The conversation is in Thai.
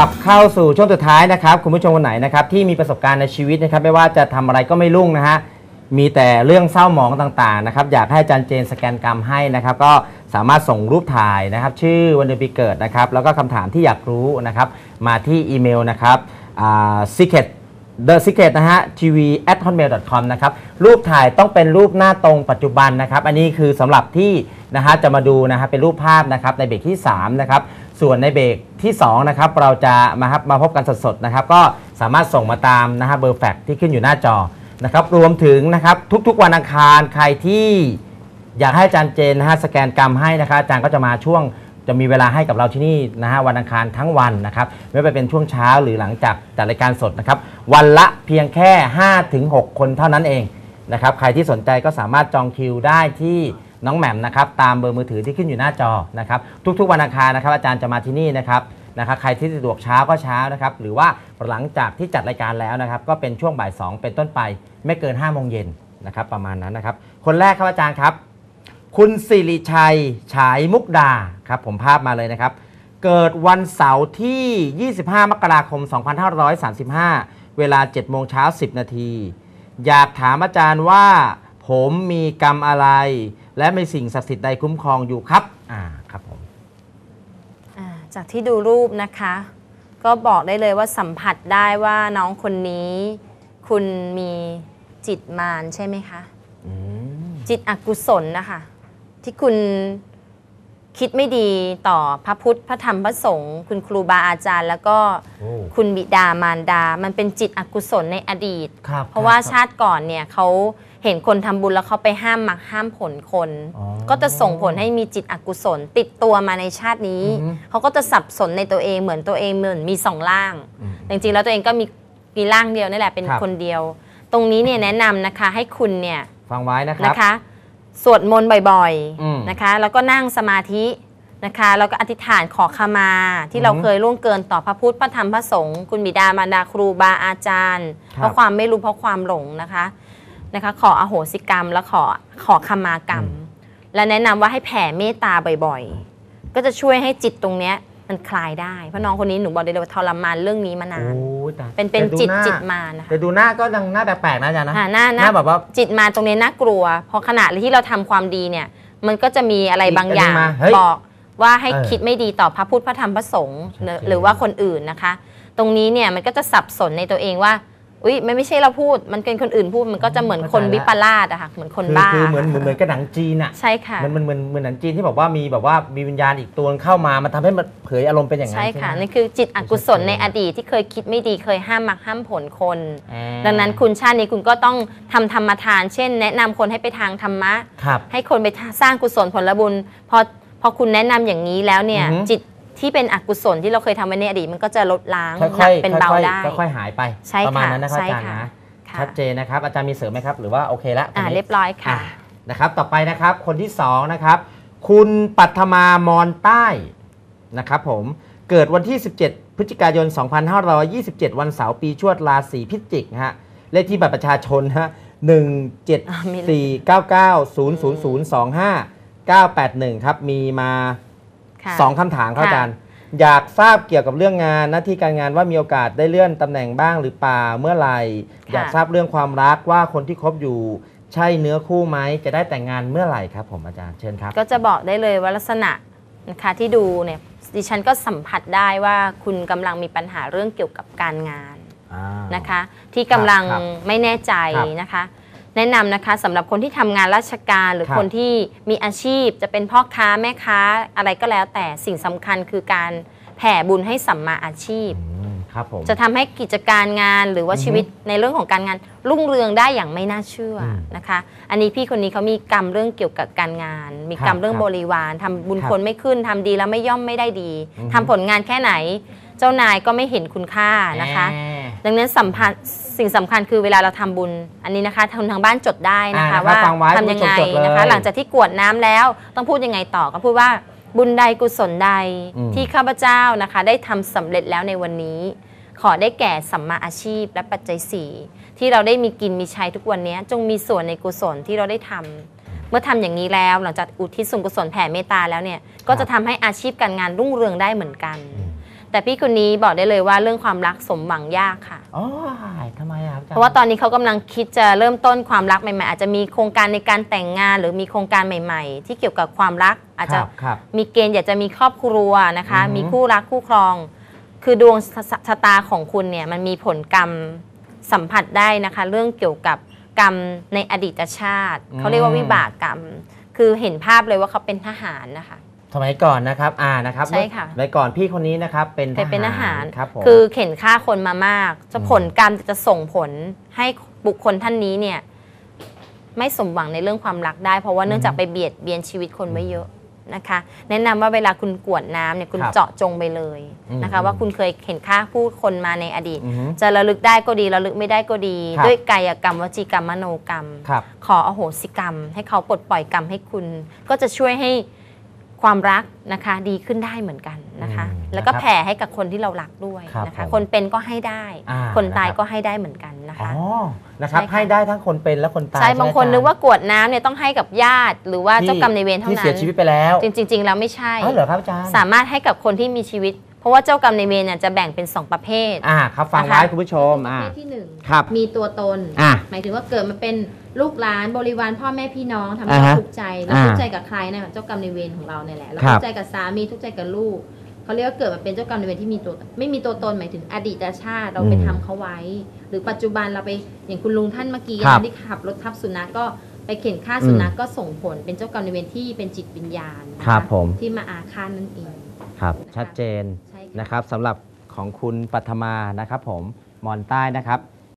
ลับเข้าสู่ช่วงสุดท้ายนะครับ คุณผู้ชมคนไหนนะครับที่มีประสบการณ์ในชีวิตนะครับ ไม่ว่าจะทำอะไรก็ไม่รุ่งนะฮะมีแต่เรื่องเศร้าหมองต่างๆนะครับ อยากให้อาจารย์เจนสแกนกรรมให้นะครับ ก็สามารถส่งรูปถ่ายนะครับ ชื่อวันเดือนปีเกิดนะครับ แล้วก็คำถามที่อยากรู้นะครับ มาที่อีเมลนะครับอ่า secret The Secret นะฮะ tv at hotmail com นะครับ รูปถ่ายต้องเป็นรูปหน้าตรงปัจจุบันนะครับ อันนี้คือสำหรับที่นะฮะจะมาดูนะฮะเป็นรูปภาพนะครับในเบรกที่ 3 นะครับ ส่วนในเบรกที่2นะครับเราจะมาครับมาพบกันสดๆนะครับก็สามารถส่งมาตามนะฮะเบอร์แฟกซ์ที่ขึ้นอยู่หน้าจอนะครับรวมถึงนะครับทุกๆวันอังคารใครที่อยากให้อาจารย์เจนนะฮะสแกนกรรมให้นะครับอาจารย์ก็จะมาช่วงจะมีเวลาให้กับเราที่นี่นะฮะวันอังคารทั้งวันนะครับไม่ว่าจะเป็นช่วงเช้าหรือหลังจากจัดรายการสดนะครับวันละเพียงแค่ 5-6 คนเท่านั้นเองนะครับใครที่สนใจก็สามารถจองคิวได้ที่ น้องแหม่มนะครับตามเบอร์มือถือที่ขึ้นอยู่หน้าจอนะครับทุกๆวันอังคารนะครับอาจารย์จะมาที่นี่นะครับนะครับใครที่สะดวกเช้าก็เช้านะครับหรือว่าหลังจากที่จัดรายการแล้วนะครับก็เป็นช่วงบ่ายสองเป็นต้นไป ไม่เกิน5้าโมงเย็นนะครับประมาณนั้นนะครับคนแรกครับอาจารย์ครับ คุณสิริชัยฉายมุกดาครับผมภาพมาเลยนะครับเกิดวันเสาร์ที่ 25 มกราคม 2535 เวลา 7 โมงเช้า 10 นาที อยากถามอาจารย์ว่า ผมมีกรรมอะไร และมีสิ่งศักดิ์สิทธิ์ใดคุ้มครองอยู่ครับ อ่าครับผมอ่าจากที่ดูรูปนะคะ ก็บอกได้เลยว่าสัมผัสได้ว่าน้องคนนี้ คุณมีจิตมารใช่ไหมคะ อืมจิตอกุศลนะคะ ที่คุณคิดไม่ดีต่อพระพุทธพระธรรมพระสงฆ์คุณครูบาอาจารย์ แล้วก็โอ้คุณบิดามารดา มันเป็นจิตอกุศลในอดีต ครับเพราะว่าคบชาติก่อนเนี่ยเขา เห็นคนทำบุญแล้วเขาไปห้ามมักห้ามผลคนอ๋อก็จะส่งผลให้มีจิตอกุศลติดตัวมาในชาตินี้อือฮึเขาก็จะสับสนในตัวเองเหมือนตัวเองเหมือนมีสองร่างอืมจริงๆแล้วตัวเองก็มีมีร่างเดียวนี่แหละเป็นครับคนเดียว ตรงนี้เนี่ยแนะนำนะคะให้คุณเนี่ยฟังไว้นะครับนะคะสวดมนต์บ่อยอืมๆนะคะ แล้วก็นั่งสมาธินะคะแล้วก็อธิษฐานขอขมาที่อือฮึเราเคยล่วงเกินต่อพระพุทธพระธรรมพระสงฆ์คุณบิดามารดาครูบาอาจารย์ครับเพราะความไม่รู้เพราะความหลงนะคะ นะคะขออโหสิกรรม แล้วขอขอขมากรรม และแนะนำว่าให้แผ่เมตตาบ่อยๆ ก็จะช่วยให้จิตตรงเนี้ยมันคลายได้ เพราะน้องคนนี้หนูบอกได้เลยว่าทรมานเรื่องนี้มานานโอ้ยตายเป็นเป็นแต่ดูจิตหาจิตมานะคะแต่ดูหน้าก็ยังหน้าแปลกๆนะอาจารย์นะอ่าหน้าหหน้าน้าแบบว่าจิตมาตรงนี้น่ากลัวพอขณะที่เราทำความดีเนี่ย มันก็จะมีอะไรบางอย่างอีกอันหนึ่งมาเฮ้ยบอกว่าให้เออคิดไม่ดีต่อพระพุทธพระธรรมพระสงฆ์ชัดเจนหรือหรือว่าคนอื่นนะคะ ตรงนี้เนี่ยมันก็จะสับสนในตัวเองว่า อุ้ยมันไม่ใช่เราพูดมันเป็นคนอื่นพูดมันก็จะเหมือนคนวิปลาสอะค่ะเหมือนคนคือบ้าคือเหมือนเหมือนเหมือนกับหนังจีนอะใช่ค่ะมันมันเหมือนเหมือนหนังจีนที่บอกว่ามีแบบว่ามีวิญญาณอีกตัวเข้ามามันทำให้มันเผยอารมณ์เป็นอย่างนั้นใช่ใช่ค่ะไหมนี่คือจิตอกุศลในอดีตที่เคยคิดไม่ดีเคยห้ามมักห้ามผลคนอ่าดังนั้นคุณชาตินี้คุณก็ต้องทำธรรมทาน เช่น แนะนำคนให้ไปทางธรรมะครับให้คนไปสร้างกุศลผลบุญพอพอคุณแนะนำอย่างนี้แล้วเนี่ยอือฮึจิต ที่เป็นอกุศลที่เราเคยทำไว้ในอดีตมันก็จะลดล้างค่อยหนักๆเป็นเบาค่อยๆได้ค่อยๆหายไปใช่ประมาณค่ะนั้นนะครับใช่อาจารย์ค่ะ นะค่ะชัดเจนนะครับอาจารย์มีเสริมไหมครับ หรือว่าโอเคแล้วอ่าตงนี้ เรียบร้อยค่ะ อะนะครับต่อไปนะครับคนที่สองนะครับ คุณปัทมามอนใต้นะครับผมเกิดวันที่ 17 พฤศจิกายน 2527 วันเสาร์ปีชวดราศีพิจิกนะฮะเลขที่บัตรประชาชนฮะ1อ่ามี7 4 9 9 0 0 0 2 5 9 8 1 ครับ มีมา ค่ะสองคำถามครับค่ะอาจารย์ อยากทราบเกี่ยวกับเรื่องงานหน้าที่การงานว่ามีโอกาสได้เลื่อนตำแหน่งบ้างหรือเปล่าเมื่อไหร่อยากทราบเรื่องความรักว่าคนที่คบอยู่ ใช่เนื้อคู่ไหมจะได้แต่งงานเมื่อไหร่ครับ ผมอาจารย์เชิญครับ ก็จะบอกได้เลยว่าลักษณะนะคะที่ดูเนี่ยดิฉันก็สัมผัสได้ว่าคุณกำลังมีปัญหาเรื่องเกี่ยวกับการงาน อ่า นะคะที่กำลังครับไม่แน่ใจครับ นะคะ แนะนำนะคะสำหรับคนที่ทำงานราชการหรือครับ คนที่มีอาชีพ จะเป็นพ่อค้าแม่ค้าอะไรก็แล้ว แต่สิ่งสำคัญคือการแผ่บุญให้สัมมาอาชีพ อืมครับผม จะทำให้กิจการงานหรือว่าอือฮึชีวิตในเรื่องของการงานรุ่งเรืองได้อย่างไม่น่าเชื่ออมนะคะ อันนี้พี่คนนี้เขามีกรรมเรื่องเกี่ยวกับการงาน มีกรรมเรื่องครับบริวารทำบุญครับคนไม่ขึ้นทำดีแล้วไม่ย่อมไม่ได้ดีอือฮึ ทำผลงานแค่ไหน เจ้านายก็ไม่เห็นคุณค่านะคะแหม ดังนั้นสัมพันธ์สิ่งสำคัญคือเวลาเราทำบุญ อันนี้นะคะทางทางบ้านจดได้นะคะอ่านะครับว่าฟังไว้ทำยังไงคุณผู้ชมจดเลยนะคะ หลังจากที่กรวดน้ำแล้วต้องพูดยังไงต่อก็พูดว่าบุญใดกุศลใดอืมที่ข้าพเจ้านะคะ ได้ทำสำเร็จแล้วในวันนี้ ขอได้แก่สัมมาอาชีพและปัจจัยสี่ที่เราได้มีกินมีใช้ทุกวันนี้ จงมีส่วนในกุศลที่เราได้ทำเมื่อทำอย่างนี้แล้วหลังจากอุทิศส่วนกุศลแผ่เมตตาแล้วเนี่ยก็จะทำให้อาชีพการงานรุ่งเรืองได้เหมือนกัน แต่พี่คนนี้บอกได้เลยว่าเรื่องความรักสมหวังยากค่ะ อ๋อทำไมอะครับอจเพราะว่าตอนนี้เขากำลังคิดจะเริ่มต้นความรักใหม่ๆ อาจจะมีโครงการในการแต่งงาน หรือมีโครงการใหม่ ๆ ที่เกี่ยวกับความรัก อาจจะครับครับ มีเกณฑ์อยากจะมีครอบครัวนะคะ อือหือ มีคู่รักคู่ครอง คือดวงชะชะตาของคุณเนี่ยมันมีผลกรรมสัมผัสได้นะคะ เรื่องเกี่ยวกับกรรมในอดีตชาติ เขาเรียกว่าวิบากกรรม คือเห็นภาพเลยว่าเขาเป็นทหารนะคะ สมัยก่อนนะครับอ่านะครับใช่ค่ะ สมัยก่อนพี่คนนี้นะครับเป็นเคยเป็นทหารครับผมคือเข็นฆ่าคนมามาก จะอืมผลกรรมจะส่งผลให้บุคคลท่านนี้เนี่ยไม่สมหวังในเรื่องความรักได้ เพราะว่าเนื่องจากไปเบียดเบียนชีวิตคนไว้เยอะนะคะ แนะนำว่าเวลาคุณกรวดน้ำเนี่ยคุณครับเจาะจงไปเลยนะคะอืมว่าคุณเคยเห็นฆ่าผู้คนมาในอดีตอือฮึจะระลึกได้ก็ดีระลึกไม่ได้ก็ดีครับด้วยกายกรรมวจีกรรมมโนกรรมครับขออโหสิกรรม ให้เขาปลดปล่อยกรรมให้คุณ ก็จะช่วยให้ ความรักนะคะดีขึ้นได้เหมือนกันนะคะ อืมแล้วก็นะครับแผ่ให้กับคนที่เรารักด้วยครับนะคะ ผมคนเป็นก็ให้ได้ อ่าคนตายนะครับ ก็ให้ได้เหมือนกันนะอ๋อคะ นะครับใช่ค่ะ ให้ได้ทั้งคนเป็นและคนตายใช่ไหมบางคนอจรย์นึกว่ากรวดน้ำเนี่ยต้องให้กับญาติ หรือว่าที่เจ้ากรรมในายเวรเท่าที่นั้เสียนชีวิตไปแล้วจริงๆ แล้วไม่ใช่ อ๋อเหรอครับอาจารย์ สามารถให้กับคนที่มีชีวิต เพราะว่าเจ้ากรรมในายเวรเนี่ยจะแบ่งเป็นสองประเภท อ่าครับฟังนะคะไว้คุณผู้ชมประอ่าเภทที่หนึ่งครับมีตัวตน อ่าหมายถึงว่าเกิดมาเป็นลูกหลานบริวารพ่อแม่พี่น้องทำให้อ่าเราฮะทุกข์ใจเราอ่าทุกข์ใจกับใครนะเจ้ากรรมในายเวรของเราเนี่ยแหละเราครัทุบกข์ใจกับสามีทุกข์ใจกับลูกเขาเรียกว่าเกิดมาเป็นเจ้ากรรมในายเวรที่มีตัวตนไม่มีตัวตนหมายถึงอดีตชาติเราไปทำเขาไว้ หรือปัจจุบันเราไปอย่างคุณลุงท่านเมื่อกี้ครับที่ขับรถทับสุนัขก็ไปเข็นฆ่าสุนัขก็ส่งผลเป็นเจ้ากรรมในายเวรที่เป็นจิตวิญญาณนะะครับผม ที่มาอาฆาตนั่นเอง ครับนะคะชัดเจนใช่ค่ะ นะครับสำหรับของคุณปัทมานะครับผมมอนใต้นะครับ